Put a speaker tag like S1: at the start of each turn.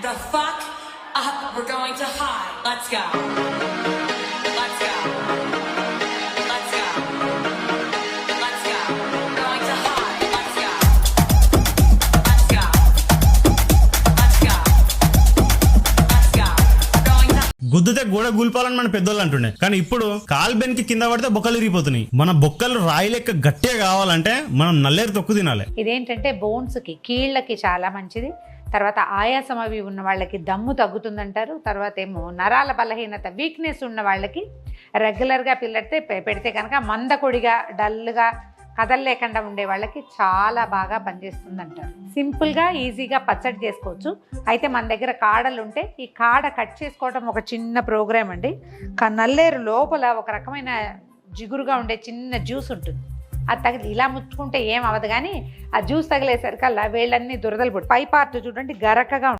S1: the fuck up. We're going to high. Let's go. Let's go. Let's go. Let's go. We're going to high. Let's go. Let's go. Let's go. Let's go. We're going to
S2: గుద్దుతే గోడ కూలిపోవాలని మన పెద్దోళ్ళు అంటుండే కానీ ఇప్పుడు కాలు బెనికి కింద పడితే బొక్కలు ఇరిగిపోతున్నాయి మన బొక్కలు రాయి లెక్క గట్టిగా కావాలంటే మనం నల్లేరు తొక్కు తినాలి
S3: ఇదేంటంటే బోన్స్కి కీళ్ళకి చాలా మంచిది తర్వాత ఆయాసం అవి ఉన్న వాళ్ళకి దమ్ము తగ్గుతుందంటారు. తర్వాత ఏమో నరాల బలహీనత వీక్నెస్ ఉన్న వాళ్ళకి రెగ్యులర్గా పిల్లడితే పెడితే కనుక మందకొడిగా డల్గా కదలలేకుండా ఉండే వాళ్ళకి చాలా బాగా పనిచేస్తుందంటారు. సింపుల్గా ఈజీగా పచ్చడి చేసుకోవచ్చు. అయితే మన దగ్గర కాడలు ఉంటే ఈ కాడ కట్ చేసుకోవడం ఒక చిన్న ప్రోగ్రామ్ అండి. నల్లేరు లోపల ఒక రకమైన జిగురుగా ఉండే చిన్న జ్యూస్ ఉంటుంది. అది తగిలి ఇలా ముచ్చుకుంటే ఏం అవ్వదు కానీ ఆ జ్యూస్ తగిలేసరికల్లా వేళ్ళన్నీ దురదలు పడి. పై పార్ట్ చూడండి గరకగా